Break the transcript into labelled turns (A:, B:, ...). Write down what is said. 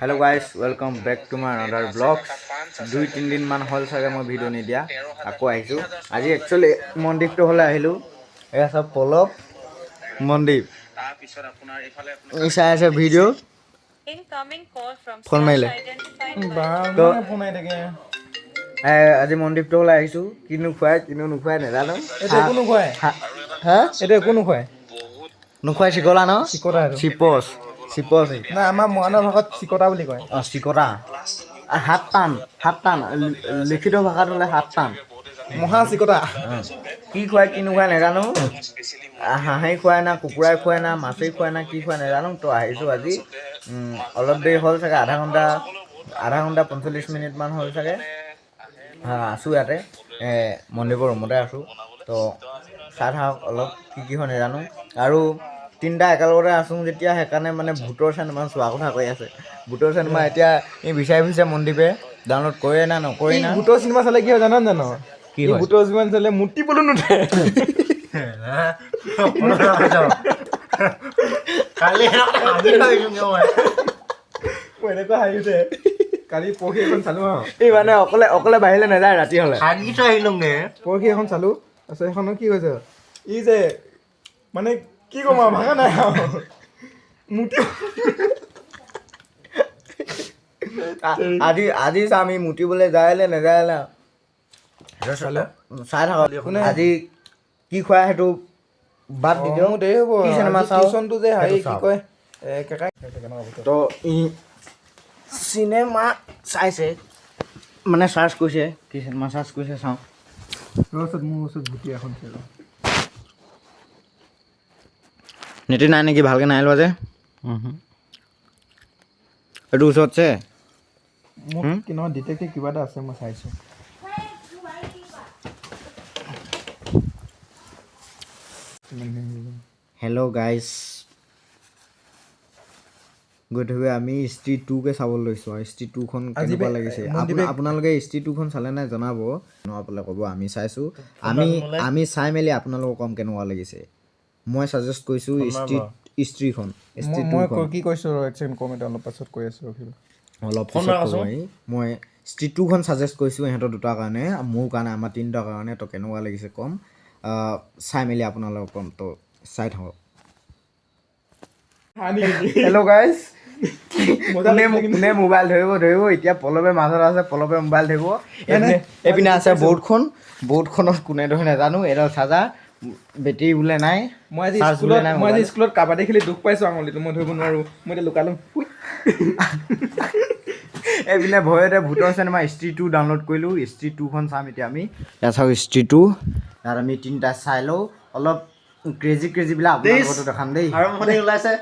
A: Hello' guys welcome back to my another vlog দুই তিনিদিনমান হ'ল চাগে মই ভিডিঅ' নিদিয়া। আকৌ আহিছোঁ। আজি একচুৱেলি মনদ্বীপটো হ'লে আহিলোঁ। এয়া চব পলৱ মনদ্বীপ চাই আছে ভিডিঅ' মাৰিলে।
B: ফোন
A: এ, আজি মনদ্বীপটো হ'লে আহিছোঁ। কিনো খুৱাই কিনো নোখুৱাই নাজানো।
B: এইটো
A: হা- হা
B: এইটো একো নোখোৱাই।
A: নোখুৱাই চিকলা ন?
B: চিকতা এইটো
A: চিপচ
B: নাই আমাৰ মৰাণৰ ভাষাত চিকতা বুলি কয়।
A: অঁ চিকতা। আ, হাত টান হাত টান লিখিত ভাষাত হ'লে হাত টান।
B: মহা চিকতা।
A: কি খুৱাই কি নোখুৱাই নাজানো। আ, হাঁহে খুৱাই না কুকুৰাই খুৱাই না মাছেই খুৱাই না কি খুৱাই নাজানো। তো আহিছোঁ আজি। অলপ দেৰি হ'ল চাগে আধা ঘণ্টা আধা ঘণ্টা পঞ্চল্লিছ মিনিটমান হ'ল চাগে। আছোঁ ইয়াতে। মন্দিৰৰ ৰুমতে আছোঁ। তো চাই থাকক অলপ কি কি হয় নাজানো। আৰু তিনিটা একেলগতে আছোঁ যেতিয়া সেইকাৰণে মানে ভূতৰ চিনেমা চোৱা কথা কৈ আছে। ভূতৰ চিনেমা এতিয়া এই বিচাৰি ফুৰিছে মনদ্বীপে ডাউনলোড কৰে না নকৰে না?
B: ভূতৰ চিনেমা চালে কি হয় জানা জানো?
A: কি
B: ই
A: হয়?
B: ভূতৰ চিনেমা চালে মুতিবলৈ নুঠে। মই। এনেকুৱা হাঁহি উঠে। কালি পৰহি এখন চালোঁ হা।
A: এই মানে অকলে অকলে বাহিৰলৈ নাযায় ৰাতি হ'লে।
B: পৰহি এখন চালোঁ। তাৰপিছত সেইখনত কি হৈছে? ই যে মানে কি ক'ম আৰু? ভাষা নাই আৰু। মুতি
A: আ- আজি আজি ই মুতিবলৈ যায় নে নাযায় না?
B: চালে?
A: চাই থাকক? আজি কি খুৱাই সেইটো বাদ দি দিওঁ
B: দেৰি হ'ব।
A: কি চিনেমা
B: আজি যে হেৰি কি কয়
A: তো ই চিনেমা চাইছে। মানে চাৰ্চ কৰিছে। কি চিনেমা চাৰ্চ কৰিছে চাওঁ।
B: তোৰ ওচৰত মোৰ ওচৰত ভূতি এখন আছে ৰ।
A: নেটি নাই নেকি? ভালকৈ নাই লোৱা যে এইটো ওচৰত আছে?
B: মোক? ডিটেক্টিভ কিবা এটা আছে মই চাইছোঁ।
A: হেল্ল' গাইজ গতিকে আমি হিষ্ট্ৰী টুকে চাবলৈ লৈছোঁ আৰু হিষ্ট্ৰী টুখন কেনেকুৱা লাগিছে? আপোনালোকে হিষ্ট্ৰী টুখন চালে নাই জনাব? জনাবলৈ ক'ব আমি চাইছোঁ। আমি আমি চাই মেলি আপোনালোকক ক'ম কেনেকুৱা লাগিছে। মই ছাজেষ্ট কৰিছোঁ হিষ্ট্ৰী হিষ্ট্ৰীখন হিষ্ট্ৰী
B: মই কি কৈছোঁ ৰ এক ছেকেণ্ড কম অলপ পাছত কৈ আছোঁ ৰখিবা।
A: অলপ মই হিষ্ট্ৰী টুখন ছাজেষ্ট কৰিছোঁ ইহঁতৰ দুটাৰ কাৰণে মোৰ কাৰণে আমাৰ তিনিটাৰ কাৰণে তো কেনেকুৱা লাগিছে ক'ম। চাই মেলি আপোনালোকক ক'ম তো চাই থাকক। হেল্ল' গাইজ কোনে কোনে মোবাইল ধৰিব ধৰিব এতিয়া পলৱে মাজত আছে পলৱে মোবাইল ধৰিব। এইপিনে আছে বৰ্ডখন বৰ্ডখনত কোনে ধৰে নাজানো এডাল চাৰ্জাৰ বেটেৰী বোলে নাই
B: মই আজি স্কুলত মই আজি স্কুলত কাবাডী খেলি দুখ পাইছোঁ আঙুলিটো মই ধৰিব নোৱাৰোঁ মই এতিয়া লুকালোঁ
A: এইপিনে ভয়তে ভূতৰ চিনেমা ষ্ট্ৰী টু ডাউনলোড কৰিলোঁ ষ্ট্ৰী টুখন চাম এতিয়া আমি। ইয়াত চাওঁ ষ্ট্ৰী টু তাত আমি তিনিটা চাই লওঁ। অলপ ক্ৰেজি ক্ৰেজিবিলাক আপোনালোকতো দেখাম দেই।
C: ওলাইছে।